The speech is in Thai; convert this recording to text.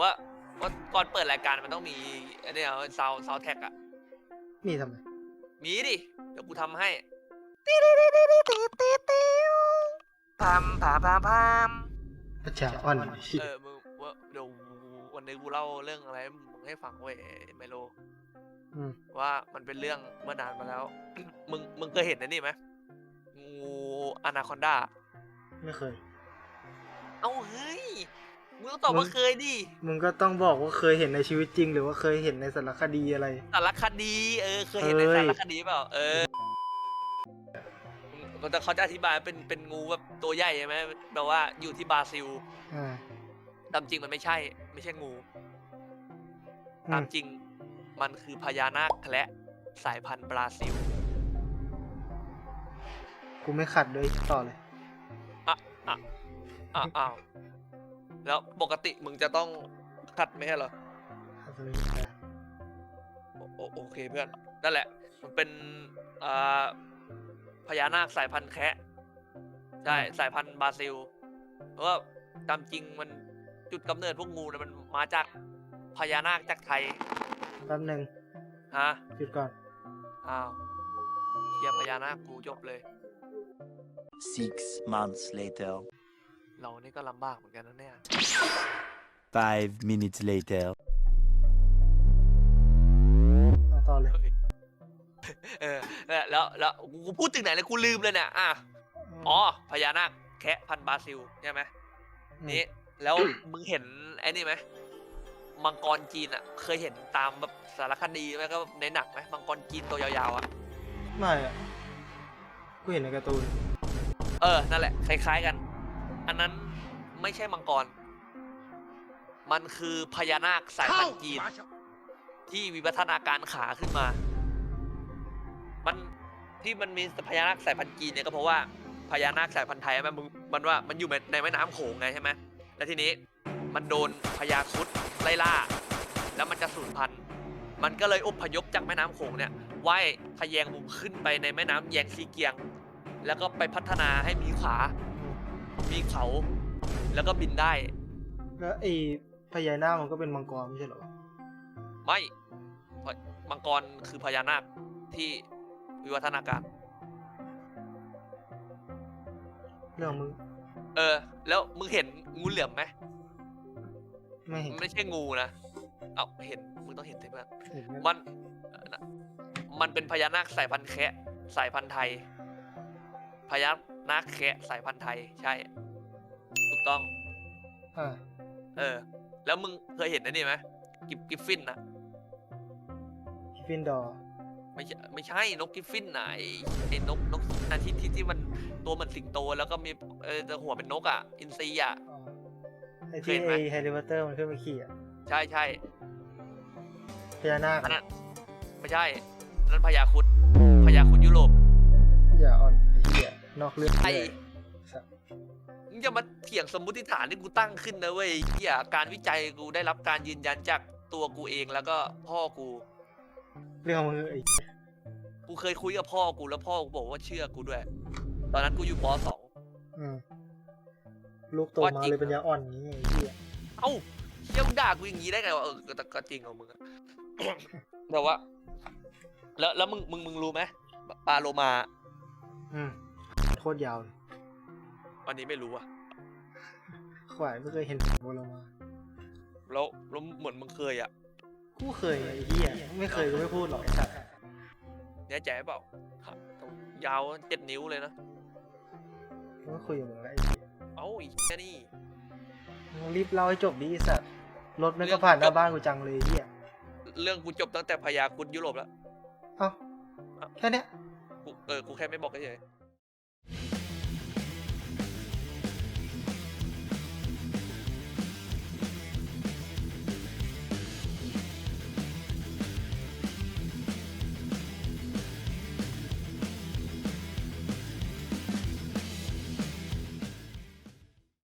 ว่าว่าก่อนเปิดรายการมันต้องมีไอ้เนี่ยซาวซาวแท็กอะมีทำไมมีดิเดี๋ยวกูทำให้พามพามพามพามประชาอ่อนชิเออมึงว่าเดี๋ยววันนี้กูเล่าเรื่องอะไรให้มึงให้ฟังเว้ยไมโลอืมว่ามันเป็นเรื่องเมื่อนานมาแล้ว มึงมึงเคยเห็นนะนี่ไหมงูอนาคอนดาไม่เคย เอ้าเฮ้ย มึงต้องตอบว่าเคยดิมึงก็ต้องบอกว่าเคยเห็นในชีวิตจริง หรือว่าเคยเห็นในสารคดีอะไร สารคดี เออ เคยเห็นในเคยสารคดีเปล่า เออแต่เขาจะอธิบายเป็นเป็นงูแบบตัวใหญ่ใช่ไหมแบบว่าอยู่ที่บราซิลอ่าตามจริงมันไม่ใช่ ไม่ใช่งูอืตามมจริงมันคือพญานาคแคระสายพันธุ์บราซิล กูไม่ขัดด้วยต่อเลยอ้าวอ้าว แล้วปกติมึงจะต้องขัดไหมเหรอโอโอโอเคเพื่อน นั่นแหละ มันเป็นอ่าพญานาคสายพันธุ์แคะใช่ สายพันธุ์บราซิล เพราะว่าตามจริงมันจุดกำเนิดพวกงูเนี่ยมันมาจากพญานาคจากไทยแป๊บหนึ่งฮะหยุดก่อน อ้าวเทียพญานาคกูจบเลย Six months later. เรานี่ก็ลำบากเหมือนกันนะเนี่ย Five minutes later. อะต่อเลยเฮ้ยเออแล้วแล้วแล้วกูกูพูดถึงไหนเลยกูลืมเลยเนี่ยอะอ๋อพญานาคแคะพันธุ์บราซิลใช่ไหมมนี่แล้วมึงเห็นไอ้นี่ไหมมังกรจีนอะ เคยเห็นตามแบบสารคดีไหมก็ในหนังไหมมังกรจีนตัวยาวๆอะไม่อะกูเห็นในการ์ตูนเออนั่นแหละคล้ายๆกัน อันนั้น ไม่ใช่มังกร มันคือพญานาคสายพันธุ์จีน ที่วิวัฒนาการขาขึ้นมา มันที่มันมีพญานาคสายพันธุ์จีนเนี่ยก็เพราะว่าพญานาคสายพันธุ์ไทยมันมันว่ามันอยู่ในแม่น้ำโขงไงใช่ไหมแล้วทีนี้มันโดนพญาครุดไล่ล่า แล้วมันจะสูญพันธุ์ มันก็เลยอพยพจากแม่น้ำโขงเนี่ยว่ายทะแยงมุมขึ้นไปในแม่น้ำแยงซีเกียง แล้วก็ไปพัฒนาให้มีขา มีเขา แล้วก็บินได้ แล้วไอ้พญานาคมันก็เป็นมังกรไม่ใช่เหรอไม่พมังกรคือพญานาคที่วิวัฒนาการ เรื่องมึงเออ แล้วมึงเห็นงูเหลือมไหมไม่เห็นมันไม่ใช่งูนะเอาเห็นมึงต้องเห็นสิเพื่อนเห็นไหมมันเอ่อนะมันเป็นพญานาคสายพันธุ์แคะสายพันธุ์ไทยพญานาคแคะสายพันธุ์ไทย ใช่ถูก ต้อง อ่าเออ แล้วมึงเคยเห็นไอ้นี่ไหมกิฟกิฟฟินนะฟินดอร์ไม่ใช่ไม่ใช่นกกิฟฟินนะไอ้ไอ้นกนกอันที่ที่ที่มันตัวเหมือนสิงโตแล้วก็มีเออแต่หัวเป็นนกอะ อินทรีอะ อ๋อไอ้เคที่ยเห็นไหม ไอ้แฮร์รี่พอตเตอร์มันขึ้นไปขี่อะใช่ใช่พญานาคอันนั้นไม่ใช่อันนั้นพญาครุดพญาครุดยุโรป อย่าอ่อนไอ้เหี้ยนอกเรื่องไอ้เลยสัส มึงจะมาเถียงสมมุติฐานที่กูตั้งขึ้นนะเว้ยเหี้ยการวิจัยกูได้รับการยืนยันจากตัวกูเองแล้วก็พ่อกู เรื่องของมึงไอ้กูเคยคุยกับพ่อกูแล้วพ่อกูบอกว่าเชื่อกูด้วย ตอนนั้นกูอยู่ปสอง อืมลูกโตว่ามาจริง เลยเป็นยาอ่อนอย่างงี้ไอ้เหี้ยเอ้าเชี่ยมึงด่ากูอย่างนี้ได้ไงวะเออก็ก็จริงของมึงอะ แต่ว่า แล้วแล้วมึงมึงมึงรู้ไหมปลาโลมา อืมโคตรยาวเลย วันนี้ไม่รู้อะขวายไม่เคยเห็นโบรามาแล้วแล้วเหมือนมึงเคยอะกูเคยไอ้เหี้ยไม่เคยก็ไม่พูดหรอกไอ้สัตว์เนี่ยใจเปล่าครับยาวเจ็ดนิ้วเลยนะ กูก็คุยกับมึงแล้วไอ้เหี้ยเอ้าอีแค่นี้มึงรีบเล่าให้จบดิไอ้สัตว์รถแม่งก็ผ่านหน้าบ้านกูจังเลยไอ้เหี้ยเรื่องกูจบตั้งแต่พญาครุดยุโรปแล้วเอ้าแค่เนี้ยกูเออกูแค่ไม่บอกเฉย